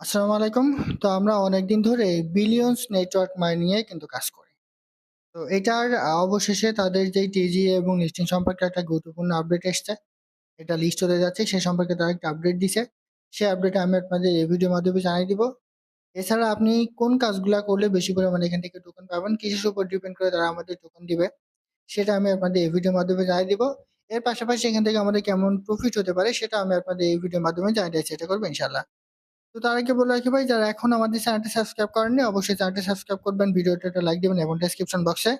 আসসালামু আলাইকুম। তো আমরা অনেকদিন ধরে বিলিয়নস নেটওয়ার্ক মাইনিং এ কিন্তু কাজ করি। তো এটার অবশেষে তাদের যেই টিজি এবং লিস্টিং সম্পর্কে একটা গুরুত্বপূর্ণ আপডেট এসছে। এটা লিস্ট হতে যাচ্ছে সে সম্পর্কে তারা একটা আপডেট দিছে। সে আপডেট আমি আপনাদের এই ভিডিওর মাধ্যমে জানিয়ে দিব। এছাড়া আপনি কোন কাজগুলা করলে বেশি পরিমাণে এখান থেকে টোকেন পাবেন, কিসের উপর ডিপেন্ড করে তারা আমাদের টোকেন দিবে, সেটা আমি আপনাদের এই ভিডিওর মাধ্যমে জানিয়ে দিব। এর পাশাপাশি এখান থেকে আমাদের কেমন প্রফিট হতে পারে সেটা আমি আপনাদের এই ভিডিওর মাধ্যমে জানিয়ে দেওয়ার চেষ্টা করব ইনশাআল্লাহ। তো তার আগে বলে রাখি ভাই, যারা এখন আমাদের চ্যানেলটি সাবস্ক্রাইব করেননি, অবশ্যই চ্যানেলটি সাবস্ক্রাইব করবেন। ভিডিওটা একটা লাইক দিবেন এবং ডেসক্রিপশন বক্সে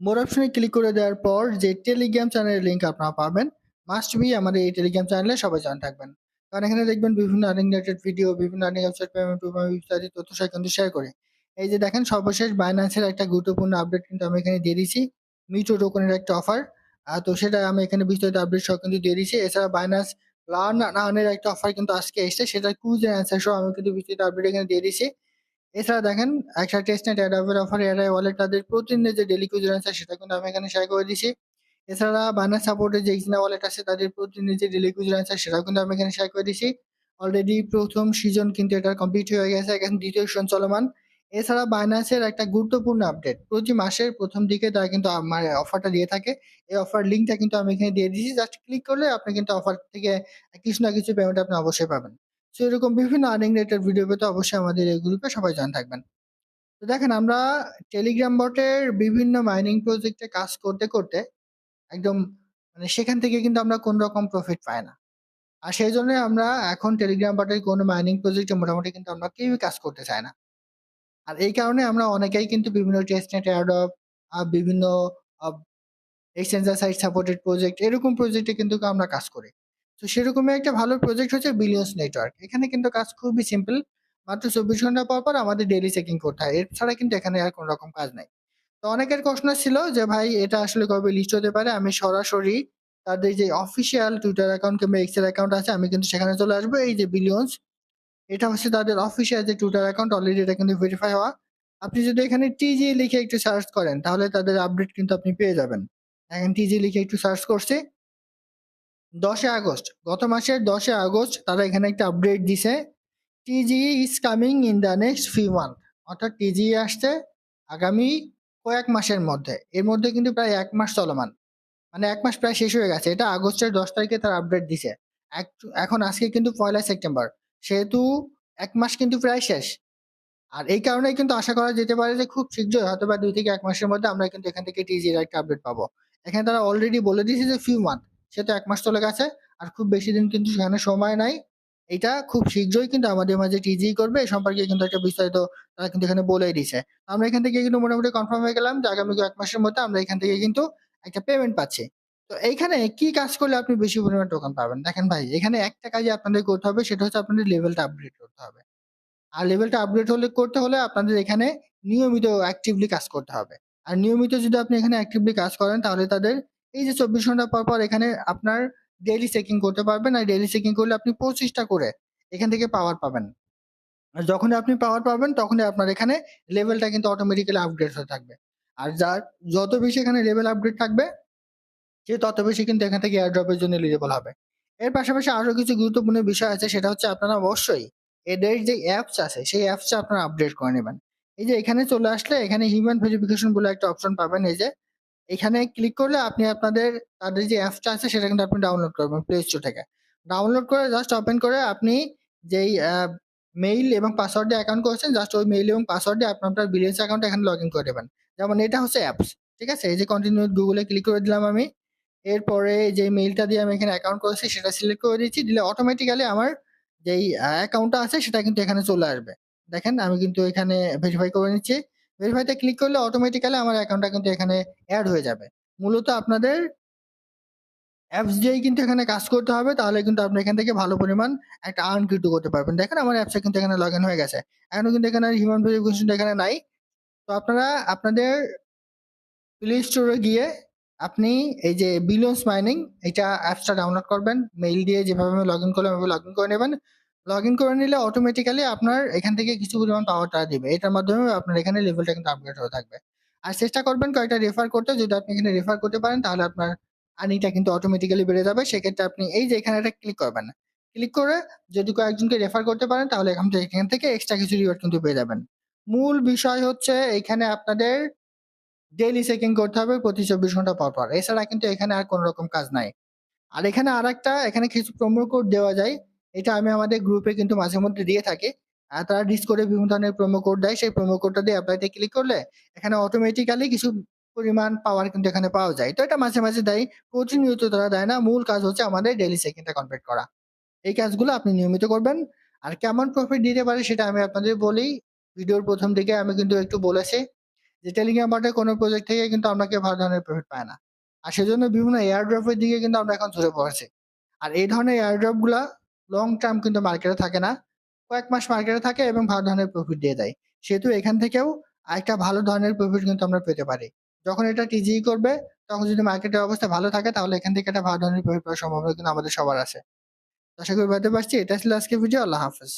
মোর অপশনে ক্লিক করে দেওয়ার পর যে টেলিগ্রাম চ্যানেলের লিঙ্ক আপনারা পাবেন মাস্ট বি আমাদের এই টেলিগ্রাম চ্যানেলে সবাই জয়েন থাকবেন। কারণ এখানে দেখবেন বিভিন্ন আর্নিং রিলেটেড ভিডিও বিভিন্ন আর্নিং ওয়েবসাইট পেমেন্ট ইত্যাদি তথ্য সহ কিন্তু শেয়ার করে। এই যে দেখেন, সর্বশেষ বাইন্যান্সের একটা গুরুত্বপূর্ণ আপডেট কিন্তু আমি এখানে দিয়ে দিয়েছি মিটো টোকনের একটা অফার তো সেটা আমি এখানে বিস্তারিত আপডেট সহ কিন্তু দিয়ে দিয়েছি। এছাড়া বাইন্যান্স লার্ন আর্নের একটা অফার কিন্তু আজকে এসেছে, সেটা কুইজ অ্যান্সার সহ আমি কিন্তু বিস্তারিত আপডেট এখানে দিয়ে দিয়েছি এছাড়া দেখেন, একটা test net offer AI wallet তাদের প্রতিদিনের যে ডেলি কুইজ অ্যান্সার সেটা কিন্তু আমি এখানে শেয়ার করে দিয়েছি এছাড়া বানার সাপোর্টের যে ইক্সিনা ওয়ালেট আছে, তাদের প্রতিদিনের যে ডেলি কুইজ অ্যান্সার সেটাও কিন্তু আমি এখানে শেয়ার করে দিয়েছি অলরেডি প্রথম সিজন কিন্তু এটা কমপ্লিট হয়ে গেছে, এখন দ্বিতীয় সিজন চলমান। এছাড়া বাইন্যান্সের একটা গুরুত্বপূর্ণ আপডেট প্রতি মাসের প্রথম দিকে তারা কিন্তু আমার অফারটা দিয়ে থাকে। এই অফার লিঙ্কটা কিন্তু আমি এখানে দিয়ে দিয়েছি। জাস্ট ক্লিক করলে আপনি কিন্তু অফার থেকে কিছু না কিছু পেমেন্ট আপনি অবশ্যই পাবেন। সো এরকম বিভিন্ন আর্নিং রেটের ভিডিও পেতে অবশ্যই আমাদের এই গ্রুপে সবাই জয়েন থাকবেন। তো দেখেন, আমরা টেলিগ্রাম বটের বিভিন্ন মাইনিং প্রজেক্টে কাজ করতে করতে একদম মানে সেখান থেকে কিন্তু আমরা কোন রকম প্রফিট পাই না। আর সেই জন্য আমরা এখন টেলিগ্রাম বটের কোনো মাইনিং প্রজেক্টে মোটামুটি কিন্তু আমরা কেউই কাজ করতে চাই না। আর এই কারণে আমরা অনেকেই কিন্তু বিভিন্ন টেস্টনেট এয়ারডপ বিভিন্ন এক্সচেঞ্জার সাইট সাপোর্টেড প্রজেক্ট এরকম প্রজেক্টে কিন্তু আমরা কাজ করি। তো সেরকমই একটা ভালো প্রজেক্ট হচ্ছে বিলিয়ন্স নেটওয়ার্ক এখানে কিন্তু কাজ খুবই সিম্পল মাত্র চব্বিশ ঘণ্টা পর পর আমাদের ডেলি চেকিং করতে হয়। এছাড়া কিন্তু এখানে আর কোনো রকম কাজ নাই। তো অনেকের প্রশ্ন ছিল যে, ভাই, এটা আসলে কবে লিস্ট হতে পারে? আমি সরাসরি তাদের যে অফিসিয়াল টুইটার অ্যাকাউন্ট কিংবা এক্সেল অ্যাকাউন্ট আছে, আমি কিন্তু সেখানে চলে আসব। এই যে বিলিয়ন্স এটা হচ্ছে তাদের অফিসিয়াল যে টুইটার অ্যাকাউন্ট অলরেডি এটা কিন্তু ভেরিফাই হওয়া। আপনি যদি এখানে টিজি লিখে একটু সার্চ করেন, তাহলে তাদের আপডেট কিন্তু আপনি পেয়ে যাবেন। এখন টিজি লিখে একটু সার্চ করছি। দশে আগস্ট, গত মাসের দশে আগস্ট তারা এখানে একটা আপডেট দিছে। TG is coming in the next few month অর্থাৎ টিজি আসছে আগামী কয়েক মাসের মধ্যে। এর মধ্যে কিন্তু প্রায় এক মাস চলমান। মানে এক মাস প্রায় শেষ হয়ে গেছে। এটা আগস্টের দশ তারিখে তার আপডেট দিছে। এখন আজকে কিন্তু পয়লা সেপ্টেম্বর। সেহেতু এক মাস কিন্তু প্রায় শেষ। আর এই কারণে কিন্তু আশা করা যেতে পারে যে খুব শীঘ্রই হয়তো বা দুই থেকে এক মাসের মধ্যে আমরা কিন্তু এখান থেকে টিজির একটা আপডেট পাবো। এখানে তারা অলরেডি বলে দিয়েছে যে ফিউ মান্থ সে তো এক মাস চলে গেছে। আর খুব বেশি দিন কিন্তু সেখানে সময় নাই। এটা খুব শীঘ্রই কিন্তু আমাদের মাঝে টিজি করবে, এ সম্পর্কে কিন্তু একটা বিস্তারিত তারা কিন্তু এখানে বলেই দিছে আমরা এখান থেকে কিন্তু মোটামুটি কনফার্ম হয়ে গেলাম যে আগামী এক মাসের মধ্যে আমরা এখান থেকে কিন্তু একটা পেমেন্ট পাচ্ছি। তো এইখানে কি কাজ করলে আপনি বেশি পরিমাণ টোকন পাবেন? দেখেন ভাই, এখানে একটা কাজই আপনাদের করতে হবে, সেটা হচ্ছে আপনাদের লেভেলটা আপগ্রেড করতে হবে। আর লেভেলটা আপগ্রেড হলে, করতে হলে আপনাদের এখানে নিয়মিত অ্যাক্টিভলি কাজ করতে হবে। আর নিয়মিত যদি আপনি এখানে অ্যাক্টিভলি কাজ করেন, তাহলে তাদের এই যে চব্বিশ ঘণ্টা পর পর এখানে আপনার ডেইলি চেকিং করতে পারবেন। আর ডেইলি চেকিং করলে আপনি পঁচিশটা করে এখান থেকে পাওয়ার পাবেন। আর যখনই আপনি পাওয়ার পাবেন, তখনই আপনার এখানে লেভেলটা কিন্তু অটোমেটিক্যালি আপগ্রেড হয়ে থাকবে। আর যার যত বেশি এখানে লেভেল আপগ্রেড থাকবে সে তত বেশি কিন্তু এখান থেকে এয়ারড্রপের জন্য এলিজেবল হবে। এর পাশাপাশি আরও কিছু গুরুত্বপূর্ণ বিষয় আছে, সেটা হচ্ছে আপনারা অবশ্যই এদের যে অ্যাপস আছে, সেই অ্যাপসটা আপনারা আপডেট করে নেবেন। এই যে এখানে চলে আসলে, এখানে হিউম্যান ভেরিফিকেশন বলে একটা অপশন পাবেন, এই যে এখানে ক্লিক করলে আপনি আপনাদের, তাদের যে অ্যাপসটা আছে, সেটা কিন্তু আপনি ডাউনলোড করবেন প্লে স্টোর থেকে। ডাউনলোড করে জাস্ট ওপেন করে আপনি যেই মেইল এবং পাসওয়ার্ড অ্যাকাউন্ট করেছেন জাস্ট ওই মেইল এবং পাসওয়ার্ড দিয়ে আপনি আপনার বিলিয়ন্স অ্যাকাউন্ট এখানে লগ ইন করে দেবেন যেমন এটা হচ্ছে অ্যাপস ঠিক আছে? এই যে কন্টিনিউ গুগলে ক্লিক করে দিলাম আমি। এরপরে যে মেইলটা দিয়ে আমি এখানে অ্যাকাউন্ট করেছি, সেটা সিলেক্ট করে দিচ্ছি দিলে অটোমেটিক্যালি আমার যেই অ্যাকাউন্টটা আছে, সেটা কিন্তু এখানে চলে আসবে। দেখেন, আমি কিন্তু এখানে ভেরিফাই করে নিচ্ছি। ভেরিফাইতে ক্লিক করলে অটোমেটিক্যালি আমার অ্যাকাউন্টটা কিন্তু এখানে অ্যাড হয়ে যাবে। মূলত আপনাদের অ্যাপস দিয়েই কিন্তু এখানে কাজ করতে হবে, তাহলে কিন্তু আপনি এখান থেকে ভালো পরিমাণ একটা আর্ন কিন্তু করতে পারবেন। দেখেন, আমার অ্যাপসে কিন্তু এখানে লগ হয়ে গেছে। এখনও কিন্তু এখানে হিউম্যান ভেরিফিকেশনটা এখানে নাই। তো আপনারা আপনাদের প্লে স্টোরে গিয়ে আপনি এই যে বিলিয়ন্স মাইনিং এটা অ্যাপসটা ডাউনলোড করবেন মেইল দিয়ে যেভাবে আমি লগ ইন করলাম ওইভাবে লগ ইন করে নেবেন। লগ ইন করে নিলে অটোমেটিক্যালি আপনার এখান থেকে কিছু পরিমাণ পাওয়ার তারা দিবে। এটার মাধ্যমে আপনার এখানে লেভেলটা কিন্তু আপগ্রেড হয়ে থাকবে। আর চেষ্টা করবেন কয়েকটা রেফার করতে। যদি আপনি এখানে রেফার করতে পারেন, তাহলে আপনার আর্নিংটা কিন্তু অটোমেটিক্যালি বেড়ে যাবে। সেক্ষেত্রে আপনি এই যে এখানে একটা ক্লিক করবেন। ক্লিক করে যদি কয়েকজনকে রেফার করতে পারেন, তাহলে এখান থেকে এখান থেকে এক্সট্রা কিছু রিওয়ার্ড কিন্তু পেয়ে যাবেন। মূল বিষয় হচ্ছে এখানে আপনাদের ডেইলি চেকিং করতে হবে প্রতি চব্বিশ ঘণ্টা পর পর। এছাড়া কিন্তু এখানে আর কোনো রকম কাজ নাই। আর এখানে আর একটা এখানে কিছু প্রোমো কোড দেওয়া যায়। এটা আমি আমাদের গ্রুপে কিন্তু মাঝে মধ্যে দিয়ে থাকি। আর তারা ডিসকোডে বিভিন্ন ধরনের প্রোমো কোড দেয়। সেই প্রোমো কোডটা দিয়ে অ্যাপ্লাইতে ক্লিক করলে এখানে অটোমেটিক্যালি কিছু পরিমাণ পাওয়ার কিন্তু এখানে পাওয়া যায়। তো এটা মাঝে মাঝে দেয়। প্রতিনিয়ত তারা দেয় না। মূল কাজ হচ্ছে আমাদের ডেইলি চেকিংটা কমপ্লিট করা। এই কাজগুলো আপনি নিয়মিত করবেন। আর কেমন প্রফিট দিতে পারে সেটা আমি আপনাদের বলি। ভিডিওর প্রথম দিকে আমি কিন্তু একটু বলেছি। যে টেলিগ্রাম বাটে কোনো প্রজেক্ট থেকে কিন্তু আপনাকে ভালো ধরনের প্রফিট পায় না। আর সেজন্য বিভিন্ন এয়ারড্রপের দিকে কিন্তু আমরা এখন ঝরে পড়েছি। আর এই ধরনের এয়ারড্রপগুলা লং টার্ম কিন্তু মার্কেটে থাকে না। কয়েক মাস মার্কেটে থাকে এবং ভালো ধরনের প্রফিট দিয়ে দেয়। সেহেতু এখান থেকেও একটা ভালো ধরনের প্রফিট কিন্তু আমরা পেতে পারি। যখন এটা টিজি করবে, তখন যদি মার্কেটের অবস্থা ভালো থাকে, তাহলে এখান থেকে একটা ভালো ধরনের প্রফিট পাওয়ার সম্ভাবনা কিন্তু আমাদের সবার আছে। আশা করি বুঝতে পারছি। এটা ছিল আজকে ভিডিও আল্লাহ হাফেজ।